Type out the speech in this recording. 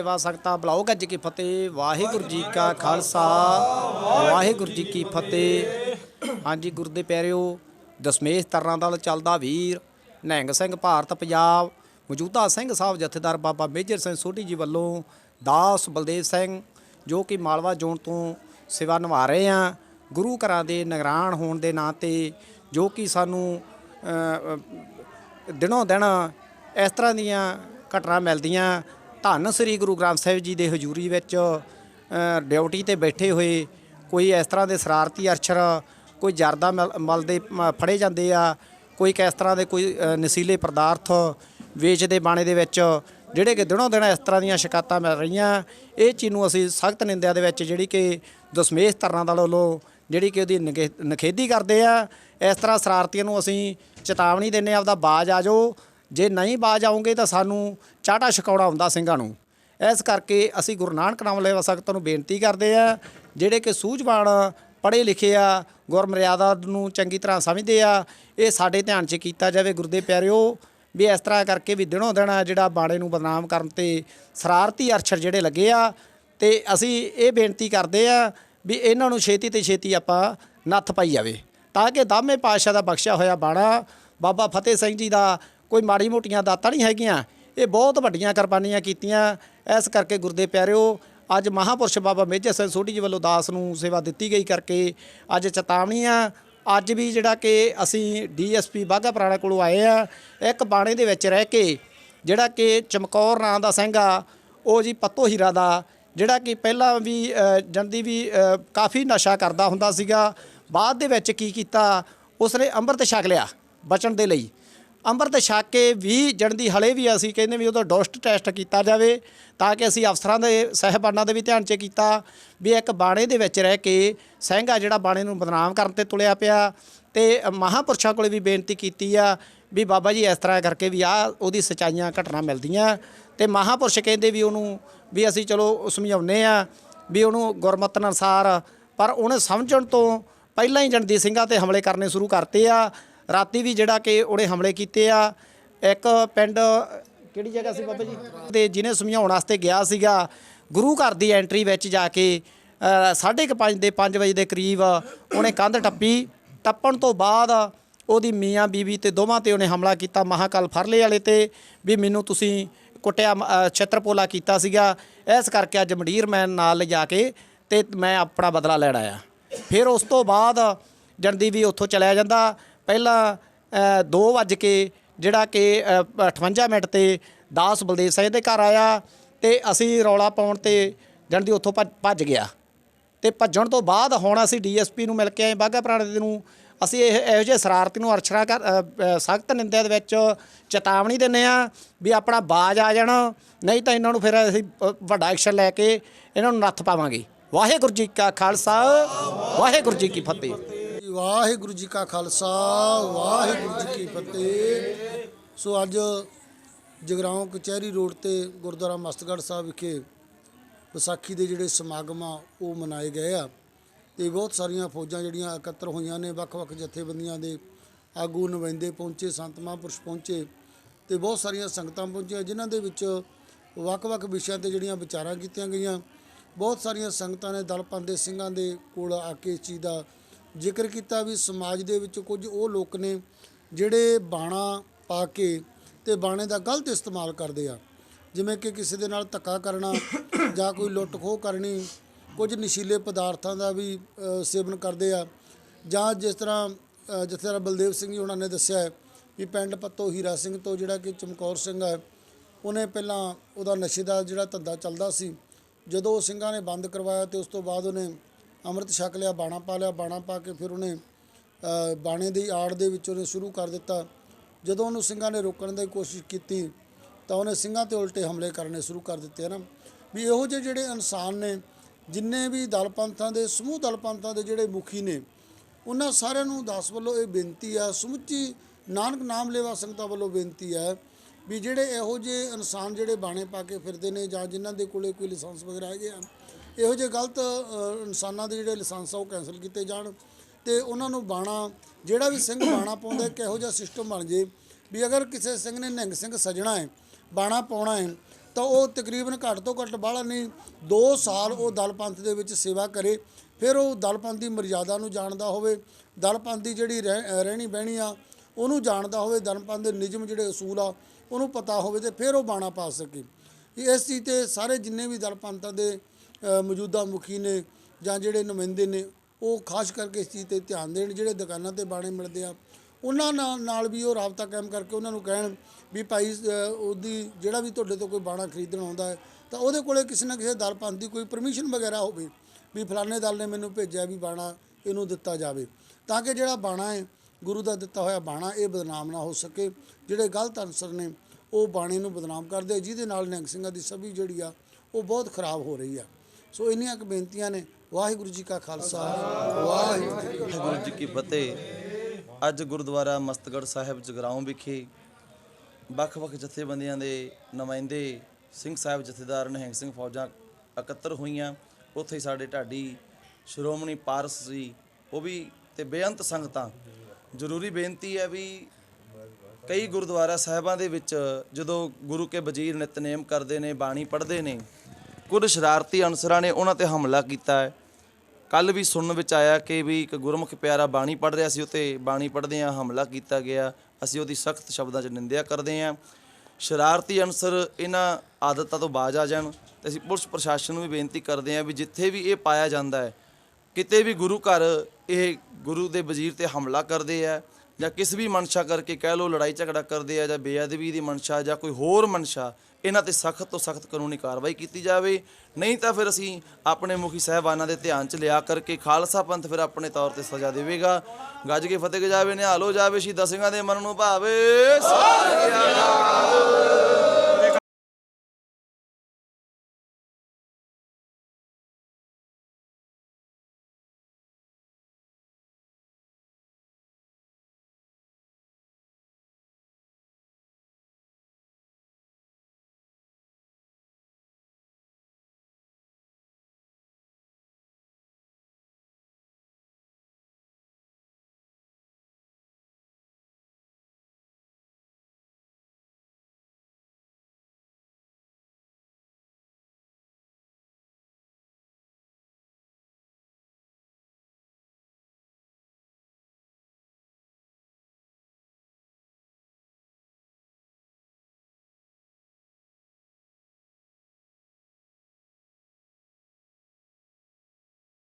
ਸੇਵਾ ਸੰਗਤਾਂ ਬਲਾਓ ਗੱਜ ਕੀ ਫਤਿਹ ਵਾਹਿਗੁਰੂ ਜੀ ਕਾ ਖਾਲਸਾ ਵਾਹਿਗੁਰੂ ਜੀ ਕੀ ਫਤਿਹ। ਹਾਂਜੀ ਗੁਰੂ ਦੇ ਪਿਆਰਿਓ ਦਸਮੇਸ਼ ਤਰਾਂ ਨਾਲ ਚੱਲਦਾ ਵੀਰ ਨਹਿੰਗ ਸਿੰਘ ਭਾਰਤ ਪੰਜਾਬ ਮੌਜੂਦਾ ਸਿੰਘ ਸਾਹਿਬ ਜਥੇਦਾਰ ਬਾਬਾ ਮੇਜਰ ਸਿੰਘ ਸੋਢੀ ਜੀ ਵੱਲੋਂ ਦਾਸ ਬਲਦੇਵ ਸਿੰਘ ਜੋ ਕਿ ਮਾਲਵਾ ਜ਼ੋਨ ਤੋਂ ਸੇਵਾ ਨਿਭਾ ਰਹੇ ਆ ਗੁਰੂ ਘਰਾਂ ਦੇ ਨਿਗਰਾਨ ਹੋਣ ਦੇ ਨਾਂ ਤੇ ਜੋ ਕਿ ਸਾਨੂੰ ਅ, ਦਿਨੋਂ ਦਿਨ ਇਸ ਤਰ੍ਹਾਂ ਦੀਆਂ ਘਟਨਾ ਮਿਲਦੀਆਂ ਧੰਨ ਸ੍ਰੀ ਗੁਰੂ ਗ੍ਰੰਥ ਸਾਹਿਬ ਜੀ ਦੇ ਹਜ਼ੂਰੀ ਵਿੱਚ ਡਿਊਟੀ ਤੇ ਬੈਠੇ ਹੋਏ ਕੋਈ ਇਸ ਤਰ੍ਹਾਂ ਦੇ ਸ਼ਰਾਰਤੀ ਅਰਸ਼ਰ, ਕੋਈ ਜਰਦਾ ਮਲ ਮਲ ਦੇ ਫੜੇ ਜਾਂਦੇ ਆ, ਕੋਈ ਕਿਸ ਤਰ੍ਹਾਂ ਦੇ ਕੋਈ ਨਸ਼ੀਲੇ ਪਦਾਰਥ ਵੇਚਦੇ ਬਾਣੇ ਦੇ ਵਿੱਚ, ਜਿਹੜੇ ਕਿ ਦਿਨੋਂ ਦਿਨ ਇਸ ਤਰ੍ਹਾਂ ਦੀਆਂ ਸ਼ਿਕਾਇਤਾਂ ਮਿਲ ਰਹੀਆਂ। ਇਹ ਚੀਜ਼ ਨੂੰ ਅਸੀਂ ਸਖਤ ਨਿੰਦਿਆ ਦੇ ਵਿੱਚ ਜਿਹੜੀ ਕਿ ਦਸਮੇਸ਼ ਧਰਨਾ ਦਾ ਵੱਲੋਂ ਜਿਹੜੀ ਕਿ ਉਹਦੀ ਨਿਗੇ- ਨਿਖੇਧੀ ਕਰਦੇ ਆ। ਇਸ ਤਰ੍ਹਾਂ ਸ਼ਰਾਰਤੀਆਂ ਨੂੰ ਅਸੀਂ ਚੇਤਾਵਨੀ ਦਿੰਨੇ ਆਪਦਾ ਬਾਜ ਆ ਜਾਓ। ਜੇ ਨਹੀਂ ਬਾਜ ਆਉਂਗੇ ਤਾਂ ਸਾਨੂੰ ਚਾਟਾ ਛਕਾਉਣਾ ਹੁੰਦਾ ਸਿੰਘਾਂ ਨੂੰ। ਇਸ ਕਰਕੇ ਅਸੀਂ ਗੁਰੂ ਨਾਨਕ ਨਾਮ ਲੈਵਾ ਸੰਗਤਾਂ ਨੂੰ ਬੇਨਤੀ ਕਰਦੇ ਆ, ਜਿਹੜੇ ਕਿ ਸੂਝਵਾਨ, ਪੜ੍ਹੇ ਲਿਖੇ ਆ, ਗੁਰਮਰਿਆਦਾ ਨੂੰ ਚੰਗੀ ਤਰ੍ਹਾਂ ਸਮਝਦੇ ਆ, ਇਹ ਸਾਡੇ ਧਿਆਨ 'ਚ ਕੀਤਾ ਜਾਵੇ ਗੁਰਦੇ ਪਿਆਰਿਓ, ਵੀ ਇਸ ਤਰ੍ਹਾਂ ਕਰਕੇ ਵੀ ਦਿਨੋਂ ਦਿਨ ਜਿਹੜਾ ਬਾਣੇ ਨੂੰ ਬਦਨਾਮ ਕਰਨ ਤੇ ਸ਼ਰਾਰਤੀ ਅਰਸ਼ਰ ਜਿਹੜੇ ਲੱਗੇ ਆ, ਤੇ ਅਸੀਂ ਇਹ ਬੇਨਤੀ ਕਰਦੇ ਆ ਵੀ ਇਹਨਾਂ ਨੂੰ ਛੇਤੀ ਤੇ ਛੇਤੀ ਆਪਾਂ ਨੱਥ ਪਾਈ ਜਾਵੇ, ਤਾਂ ਕਿ ਦਾਮੇ ਪਾਤਸ਼ਾਹ ਦਾ ਬਖਸ਼ਿਆ ਹੋਇਆ ਬਾਣਾ ਬਾਬਾ ਫਤਿਹ ਸਿੰਘ ਜੀ ਦਾ ਕੋਈ ਮਾੜੀ ਮੋਟੀਆਂ ਦਾਤਾਂ ਨਹੀਂ ਹੈਗੀਆਂ। ਇਹ ਬਹੁਤ ਵੱਡੀਆਂ ਕੁਰਬਾਨੀਆਂ ਕੀਤੀਆਂ। ਇਸ ਕਰਕੇ ਗੁਰਦੇ ਪਿਆਰਿਓ, ਅੱਜ ਮਹਾਪੁਰਸ਼ ਬਾਬਾ ਮੇਜਰ ਸਿੰਘ ਸੋਢੀ ਜੀ ਵੱਲੋਂ ਦਾਸ ਨੂੰ ਸੇਵਾ ਦਿੱਤੀ ਗਈ ਕਰਕੇ ਅੱਜ ਚੇਤਾਵਨੀ ਆ ਅੱਜ ਵੀ ਜਿਹੜਾ ਕਿ ਅਸੀਂ ਡੀਐਸਪੀ ਬਾਘਾ ਪੁਰਾਣਾ ਕੋਲੋਂ ਆਏ ਆ, ਇੱਕ ਬਾਣੇ ਦੇ ਵਿੱਚ ਰਹਿ ਕੇ ਜਿਹੜਾ ਕਿ ਚਮਕੌਰ ਨਾਂ ਦਾ ਸਿੰਘ ਆ, ਉਹ ਜੀ ਪੱਤੋ ਹੀਰਾ ਦਾ, ਜਿਹੜਾ ਕਿ ਪਹਿਲਾਂ ਵੀ ਜੰਦੀ ਵੀ ਕਾਫੀ ਨਸ਼ਾ ਕਰਦਾ ਹੁੰਦਾ ਸੀਗਾ। ਬਾਅਦ ਦੇ ਵਿੱਚ ਕੀ ਕੀਤਾ, ਉਸਨੇ ਅੰਮ੍ਰਿਤ ਛਕ ਲਿਆ ਬਚਣ ਦੇ ਲਈ। ਅੰਮ੍ਰਿਤ ਛਕ ਕੇ ਵੀ ਜਣਦੀ ਹਲੇ ਵੀ ਅਸੀਂ ਕਹਿੰਦੇ ਵੀ ਉਹਦਾ ਡੋਸਟ ਟੈਸਟ ਕੀਤਾ ਜਾਵੇ ਤਾਂ ਕਿ ਅਸੀਂ ਅਫਸਰਾਂ ਦੇ ਸਹਿਬਾਨਾਂ ਦੇ ਵੀ ਧਿਆਨ 'ਚ ਕੀਤਾ ਵੀ ਇੱਕ ਬਾਣੇ ਦੇ ਵਿੱਚ ਰਹਿ ਕੇ ਸਿੰਘ ਆ ਜਿਹੜਾ ਬਾਣੇ ਨੂੰ ਬਦਨਾਮ ਕਰਨ ਤੇ ਤੁਲਿਆ ਪਿਆ ਤੇ ਮਹਾਪੁਰਸ਼ਾਂ ਕੋਲੇ ਵੀ ਬੇਨਤੀ ਕੀਤੀ ਆ ਵੀ ਬਾਬਾ ਜੀ ਇਸ ਤਰ੍ਹਾਂ ਕਰਕੇ ਵੀ ਆ ਉਹਦੀ ਸਚਾਈਆਂ ਘਟਨਾ ਮਿਲਦੀਆਂ ਤੇ ਮਹਾਪੁਰਸ਼ ਕਹਿੰਦੇ ਵੀ ਉਹਨੂੰ ਵੀ ਅਸੀਂ ਚਲੋ ਸਮਝਾਉਨੇ ਆ ਵੀ ਉਹਨੂੰ ਗੁਰਮਤ ਅਨੁਸਾਰ ਪਰ ਉਹਨੇ ਸਮਝਣ ਤੋਂ ਪਹਿਲਾਂ ਹੀ ਜਣਦੀ ਸਿੰਘਾਂ ਤੇ ਹਮਲੇ ਕਰਨੇ ਸ਼ੁਰੂ ਕਰਤੇ ਆ ਰਾਤੀ ਵੀ ਜਿਹੜਾ ਕਿ ਉਹਨੇ ਹਮਲੇ ਕੀਤੇ ਆ। ਇੱਕ ਪਿੰਡ ਕਿਹੜੀ ਜਗ੍ਹਾ ਸੀ ਬਾਬਾ ਜੀ? ਤੇ ਜਿਹਨੇ ਸਮਝਾਉਣ ਵਾਸਤੇ ਗਿਆ ਸੀਗਾ ਗੁਰੂ ਘਰ ਦੀ ਐਂਟਰੀ ਵਿੱਚ ਜਾ ਕੇ ਅ, ਸਾਢੇ ਕੁ ਪੰਜ ਦੇ 5 ਵਜੇ ਦੇ ਕਰੀਬ ਉਹਨੇ ਕੰਧ ਟੱਪੀ। ਟੱਪਣ ਤੋਂ ਬਾਅਦ ਉਹਦੀ ਮੀਆਂ ਬੀਵੀ ਤੇ ਦੋਵਾਂ ਤੇ ਉਹਨੇ ਹਮਲਾ ਕੀਤਾ। ਮਹਾਕਾਲ ਫਰਲੇ ਵਾਲੇ ਤੇ ਵੀ ਮੈਨੂੰ ਤੁਸੀਂ ਕੁੱਟਿਆ ਮ- ਅ, ਛਤਰਪੋਲਾ ਕੀਤਾ ਸੀਗਾ। ਇਸ ਕਰਕੇ ਅੱਜ ਮੰਡੀਰ ਮੈਂ ਨਾਲ ਲਿਜਾ ਕੇ ਤੇ ਮੈਂ ਆਪਣਾ ਬਦਲਾ ਲੈਣ ਆਇਆ। ਫਿਰ ਉਸ ਤੋਂ ਬਾਅਦ ਜੰਦੀ ਵੀ ਉੱਥੋਂ ਚਲਿਆ ਜਾਂਦਾ। ਪਹਿਲਾਂ 2 ਵਜੇ ਕੇ ਜਿਹੜਾ ਕਿ ਅ, 58 ਮਿੰਟ ਤੇ ਦਾਸ ਬਲਦੇਵ ਸਿੰਘ ਦੇ ਘਰ ਆਇਆ ਤੇ ਅਸੀਂ ਰੌਲਾ ਪਾਉਣ ਤੇ ਜਣਦੀ ਉੱਥੋਂ ਭੱਜ- ਭੱਜ ਗਿਆ। ਤੇ ਭੱਜਣ ਤੋਂ ਬਾਅਦ ਹੁਣ ਅਸੀਂ ਡੀਐਸਪੀ ਨੂੰ ਮਿਲ ਕੇ ਆਏ ਬਾਘਾ ਪੁਰਾਣੇ ਨੂੰ। ਅਸੀਂ ਇਹ ਇਹੋ ਜਿਹੇ ਸ਼ਰਾਰਤੀ ਨੂੰ ਅਰਸ਼ਨਾ ਕਰ ਸਖਤ ਨਿੰਦਿਆ ਦੇ ਵਿੱਚ ਚੇਤਾਵਨੀ ਦਿੰਨੇ ਆ ਵੀ ਆਪਣਾ ਬਾਜ ਆ ਜਾਣ ਨਹੀਂ ਤਾਂ ਇਹਨਾਂ ਨੂੰ ਫਿਰ ਅਸੀਂ ਵੱਡਾ ਐਕਸ਼ਨ ਲੈ ਕੇ ਇਹਨਾਂ ਨੂੰ ਨੱਥ ਪਾਵਾਂਗੇ। ਵਾਹਿਗੁਰੂ ਜੀ ਕਾ ਖਾਲਸਾ ਵਾਹਿਗੁਰੂ ਜੀ ਕੀ ਫਤਿਹ। ਵਾਹਿਗੁਰੂ ਜੀ ਕਾ ਖਾਲਸਾ, ਵਾਹਿਗੁਰੂ ਜੀ ਕੀ ਫਤਿਹ। ਸੋ ਅੱਜ ਜਗਰਾਉਂ ਕਚਹਿਰੀ ਰੋਡ ਤੇ ਗੁਰਦੁਆਰਾ ਮਸਤਗੜ੍ਹ ਸਾਹਿਬ ਵਿਖੇ ਵਿਸਾਖੀ ਦੇ ਜਿਹੜੇ ਸਮਾਗਮ ਆ, ਉਹ ਮਨਾਏ ਗਏ ਆ। ਤੇ ਬਹੁਤ ਸਾਰੀਆਂ ਫੌਜਾਂ ਜਿਹੜੀਆਂ ਇਕੱਤਰ ਹੋਈਆਂ ਨੇ, ਵੱਖ-ਵੱਖ ਜਥੇਬੰਦੀਆਂ ਦੇ ਆਗੂ ਨੁਮਾਇੰਦੇ ਪਹੁੰਚੇ, ਸੰਤ ਮਹਾਂਪੁਰਸ਼ ਪਹੁੰਚੇ ਤੇ ਬਹੁਤ ਸਾਰੀਆਂ ਸੰਗਤਾਂ ਪਹੁੰਚੀਆਂ, ਜਿਨ੍ਹਾਂ ਦੇ ਵਿੱਚ ਵੱਖ-ਵੱਖ ਵਿਸ਼ਿਆਂ ਤੇ ਜਿਹੜੀਆਂ ਵਿਚਾਰਾਂ ਕੀਤੀਆਂ ਗਈਆਂ। ਬਹੁਤ ਸਾਰੀਆਂ ਸੰਗਤਾਂ ਨੇ ਦਲ ਪੰਥ ਸਿੰਘਾਂ ਦੇ ਕੋਲ ਆ ਕੇ ਇਸ ਚੀਜ਼ ਦਾ ਜ਼ਿਕਰ ਕੀਤਾ ਵੀ ਸਮਾਜ ਦੇ ਵਿੱਚ ਕੁਝ ਉਹ ਲੋਕ ਨੇ ਜਿਹੜੇ ਬਾਣਾ ਪਾ ਕੇ ਤੇ ਬਾਣੇ ਦਾ ਗਲਤ ਇਸਤੇਮਾਲ ਕਰਦੇ ਆ। ਜਿਵੇਂ ਕਿ ਕਿਸੇ ਦੇ ਨਾਲ ਧੱਕਾ ਕਰਨਾ ਜਾਂ ਕੋਈ ਲੁੱਟ ਖੋਹ ਕਰਨੀ ਕੁਝ ਨਸ਼ੀਲੇ ਪਦਾਰਥਾਂ ਦਾ ਵੀ ਸੇਵਨ ਕਰਦੇ ਆ। ਜਾਂ ਜਿਸ ਤਰ੍ਹਾਂ ਤਰ੍ਹਾਂ ਬਲਦੇਵ ਸਿੰਘ ਜੀ ਉਹਨਾਂ ਨੇ ਦੱਸਿਆ ਕਿ ਪਿੰਡ ਪੱਤੋ ਹੀਰਾ ਸਿੰਘ ਤੋਂ ਜਿਹੜਾ ਕਿ ਚਮਕੌਰ ਸਿੰਘ ਹੈ ਉਹਨੇ ਪਹਿਲਾਂ ਉਹਦਾ ਨਸ਼ੇ ਦਾ ਜਿਹੜਾ ਧੰਦਾ ਚੱਲਦਾ ਸੀ ਜਦੋਂ ਉਹ ਸਿੰਘਾਂ ਨੇ ਬੰਦ ਕਰਵਾਇਆ ਤੇ ਉਸ ਤੋਂ ਬਾਅਦ ਉਹਨੇ ਅੰਮ੍ਰਿਤ ਛਕ ਲਿਆ, ਬਾਣਾ ਪਾ ਲਿਆ, ਬਾਣਾ ਪਾ ਕੇ ਫਿਰ ਉਹਨੇ ਬਾਣੇ ਦੀ ਆੜ ਦੇ ਵਿੱਚ ਉਹਨੇ ਸ਼ੁਰੂ ਕਰ ਦਿੱਤਾ। ਜਦੋਂ ਉਹਨੂੰ ਸਿੰਘਾਂ ਨੇ ਰੋਕਣ ਦੀ ਕੋਸ਼ਿਸ਼ ਕੀਤੀ, ਤਾਂ ਉਹਨੇ ਸਿੰਘਾਂ ਤੇ ਉਲਟੇ ਹਮਲੇ ਕਰਨੇ ਸ਼ੁਰੂ ਕਰ ਦਿੱਤੇ ਨਾ? ਵੀ ਇਹੋ ਜਿਹੇ ਜਿਹੜੇ ਇਨਸਾਨ ਨੇ, ਜਿੰਨੇ ਵੀ ਦਲ ਪੰਥਾਂ ਦੇ, ਸਮੂਹ ਦਲ ਪੰਥਾਂ ਦੇ ਜਿਹੜੇ ਮੁਖੀ ਨੇ, ਉਹਨਾਂ ਸਾਰਿਆਂ ਨੂੰ ਦਾਸ ਵੱਲੋਂ ਇਹ ਬੇਨਤੀ ਆ, ਸਮੁੱਚੀ ਨਾਨਕ ਨਾਮ ਲੈਵਾ ਸੰਗਤਾਂ ਵੱਲੋਂ ਬੇਨਤੀ ਹੈ ਵੀ ਜਿਹੜੇ ਇਹੋ ਜਿਹੇ ਇਨਸਾਨ ਜਿਹੜੇ ਬਾਣੇ ਪਾ ਕੇ ਫਿਰਦੇ ਨੇ ਜਾਂ ਜਿਨ੍ਹਾਂ ਦੇ ਕੋਲੇ ਕੋਈ ਲਾਇਸੈਂਸ ਵਗੈਰਾ ਹੈਗੇ ਆ ਇਹੋ ਜਿਹੇ ਗਲਤ ਇਨਸਾਨਾਂ ਦੇ ਜਿਹੜੇ ਲਾਇਸੈਂਸ ਆ ਉਹ ਕੈਂਸਲ ਕੀਤੇ ਜਾਣ ਤੇ ਉਹਨਾਂ ਨੂੰ ਬਾਣਾ, ਜਿਹੜਾ ਵੀ ਸਿੰਘ ਬਾਣਾ ਪਾਉਂਦਾ, ਇੱਕ ਇਹੋ ਜਿਹਾ ਸਿਸਟਮ ਬਣ ਜੇ ਵੀ ਅਗਰ ਕਿਸੇ ਸਿੰਘ ਨੇ ਨਿਹੰਗ ਸਿੰਘ ਸਜਣਾ ਹੈ, ਬਾਣਾ ਪਾਉਣਾ ਹੈ, ਤਾਂ ਉਹ ਤਕਰੀਬਨ ਘੱਟ ਤੋਂ ਘੱਟ ਬਾਹਲਾ ਨਹੀਂ 2 ਸਾਲ ਉਹ ਦਲ ਪੰਥ ਦੇ ਵਿੱਚ ਸੇਵਾ ਕਰੇ, ਫਿਰ ਉਹ ਦਲ ਪੰਥ ਦੀ ਮਰਜ਼ਾਦਾ ਨੂੰ ਜਾਣਦਾ ਹੋਵੇ, ਦਲ ਪੰਥ ਦੀ ਜਿਹੜੀ ਰਹਿ- ਰਹਿਣੀ ਬਹਿਣੀ ਆ, ਉਹਨੂੰ ਜਾਣਦਾ ਹੋਵੇ, ਦਲ ਪੰਥ ਦੇ ਨਿਯਮ ਜਿਹੜੇ ਅਸੂਲ ਆ, ਉਹਨੂੰ ਪਤਾ ਹੋਵੇ ਤੇ ਫਿਰ ਉਹ ਬਾਣਾ ਪਾ ਸਕੇ। ਇਸ ਚੀਜ਼ ਤੇ ਸਾਰੇ ਜਿੰਨੇ ਵੀ ਦਲ ਪੰਥਾਂ ਦੇ ਮੌਜੂਦਾ ਮੁਖੀ ਨੇ ਜਾਂ ਜਿਹੜੇ ਨੁਮਾਇੰਦੇ ਨੇ, ਉਹ ਖਾਸ ਕਰਕੇ ਇਸ ਚੀਜ਼ ਤੇ ਧਿਆਨ ਦੇਣ, ਜਿਹੜੇ ਦੁਕਾਨਾਂ ਤੇ ਬਾਣੇ ਮਿਲਦੇ ਆ, ਉਹਨਾਂ ਨਾਲ ਨਾਲ ਵੀ ਉਹ ਰਾਬਤਾ ਕਾਇਮ ਕਰਕੇ ਉਹਨਾਂ ਨੂੰ ਕਹਿਣ ਵੀ ਭਾਈ ਉਹਦੀ ਜਿਹੜਾ ਵੀ ਤੁਹਾਡੇ ਤੋਂ ਕੋਈ ਬਾਣਾ ਖਰੀਦਣ ਆਉਂਦਾ ਹੈ, ਤਾਂ ਉਹਦੇ ਕੋਲੇ ਕਿਸੇ ਨਾ ਕਿਸੇ ਦਲ ਪੰਥ ਦੀ ਕੋਈ ਪਰਮਿਸ਼ਨ ਵਗੈਰਾ ਹੋਵੇ ਵੀ ਫਲਾਣੇ ਦਲ ਨੇ ਮੈਨੂੰ ਭੇਜਿਆ ਵੀ ਬਾਣਾ ਇਹਨੂੰ ਦਿੱਤਾ ਜਾਵੇ। ਤਾਂ ਕਿ ਜਿਹੜਾ ਬਾਣਾ ਹੈ, ਗੁਰੂ ਦਾ ਦਿੱਤਾ ਹੋਇਆ ਬਾਣਾ, ਇਹ ਬਦਨਾਮ ਨਾ ਹੋ ਸਕੇ। ਜਿਹੜੇ ਗਲਤ ਅਨਸਰ ਨੇ, ਉਹ ਬਾਣੇ ਨੂੰ ਬਦਨਾਮ ਕਰਦੇ ਜਿਹਦੇ ਨਾਲ ਨਿਹੰਗ ਸਿੰਘਾਂ ਦੀ ਛਵੀ ਜਿਹੜੀ ਆ, ਉਹ ਬਹੁਤ ਖਰਾਬ ਹੋ ਰਹੀ ਆ। ਸੋ ਇੰਨੀਆਂ ਕੁ ਬੇਨਤੀਆਂ ਨੇ। ਵਾਹਿਗੁਰੂ ਜੀ ਕਾ ਖਾਲਸਾ। ਵਾਹਿਗੁਰੂ ਜੀ ਕੀ ਫਤਿਹ। ਜੀ ਅੱਜ ਗੁਰਦੁਆਰਾ ਮਸਤਗੜ ਸਾਹਿਬ ਜਗਰਾਉਂ ਵਿਖੇ ਵੱਖ-ਵੱਖ ਜਥੇਬੰਦੀਆਂ ਦੇ ਨੁਮਾਇੰਦੇ ਸਿੰਘ ਸਾਹਿਬ ਜਥੇਦਾਰ ਨਿਹੰਗ ਸਿੰਘ ਫੌਜਾਂ ਇਕੱਤਰ ਹੋਈਆਂ। ਉੱਥੇ ਹੀ ਸਾਡੇ ਢਾਡੀ ਸ਼੍ਰੋਮਣੀ ਪਾਰਸ ਸੀ ਉਹ ਵੀ ਤੇ ਬੇਅੰਤ ਸੰਗਤਾਂ। ਜ਼ਰੂਰੀ ਬੇਨਤੀ ਹੈ ਵੀ ਕਈ ਗੁਰਦੁਆਰਾ ਸਾਹਿਬਾਂ ਦੇ ਵਿੱਚ ਜਦੋਂ ਗੁਰੂ ਕੇ ਵਜ਼ੀਰ ਨਿਤਨੇਮ ਕਰਦੇ ਨੇ ਬਾਣੀ ਪੜ੍ਹਦੇ ਨੇ ਕੁਝ ਸ਼ਰਾਰਤੀ ਅਨਸਰਾਂ ਨੇ ਉਹਨਾਂ ਤੇ ਹਮਲਾ ਕੀਤਾ ਹੈ। ਕੱਲ ਵੀ ਸੁਣਨ ਵਿੱਚ ਆਇਆ ਕਿ ਵੀ ਇੱਕ ਗੁਰਮੁਖ ਪਿਆਰਾ ਬਾਣੀ ਪੜ੍ਹ ਰਿਹਾ ਸੀ ਉਤੇ ਬਾਣੀ ਪੜ੍ਹਦਿਆਂ ਹਮਲਾ ਕੀਤਾ ਗਿਆ। ਅਸੀਂ ਉਹਦੀ ਸਖਤ ਸ਼ਬਦਾਂ 'ਚ ਨਿੰਦਿਆ ਕਰਦੇ ਹਾਂ। ਸ਼ਰਾਰਤੀ ਅਨਸਰ ਇਹਨਾਂ ਆਦਤਾਂ ਤੋਂ ਬਾਜ਼ ਆ ਜਾਣ ਤੇ ਅਸੀਂ ਪੁਲਿਸ ਪ੍ਰਸ਼ਾਸਨ ਨੂੰ ਵੀ ਬੇਨਤੀ ਕਰਦੇ ਹਾਂ ਵੀ ਜਿੱਥੇ ਵੀ ਇਹ ਪਾਇਆ ਜਾਂਦਾ ਹੈ, ਕਿਤੇ ਵੀ ਗੁਰੂ ਘਰ ਇਹ ਗੁਰੂ ਦੇ ਵਜ਼ੀਰ ਤੇ ਹਮਲਾ ਕਰਦੇ ਆ ਜਾਂ ਕਿਸ ਵੀ ਮਨਸ਼ਾ ਕਰਕੇ ਕਹਿ ਲੋ ਲੜਾਈ ਝਗੜਾ ਕਰਦੇ ਆ ਜਾਂ ਬੇਅਦਬੀ ਦੀ ਮਨਸ਼ਾ ਜਾਂ ਕੋਈ ਹੋਰ ਮਨਸ਼ਾ, ਇਹਨਾਂ ਤੇ ਸਖਤ ਤੋਂ ਸਖਤ ਕਾਨੂੰਨੀ ਕਾਰਵਾਈ ਕੀਤੀ ਜਾਵੇ। ਨਹੀਂ ਤਾਂ ਫਿਰ ਅਸੀਂ ਆਪਣੇ ਮੁਖੀ ਸਾਹਿਬਾਨਾਂ ਦੇ ਧਿਆਨ ਚ ਲਿਆ ਕਰਕੇ ਖਾਲਸਾ ਪੰਥ ਫਿਰ ਆਪਣੇ ਤੌਰ ਤੇ ਸਜ਼ਾ ਦੇਵੇਗਾ। ਗੱਜ ਕੇ ਫਤਿਹ ਜਾਵੇ ਨਿਹਾਲੋ ਜਾਵੇ ਸ਼ਹੀਦਾਂ ਸਿੰਘਾਂ ਦੇ ਮਨ ਨੂੰ ਭਾਵੇ। ਸਤਿ ਸ੍ਰੀ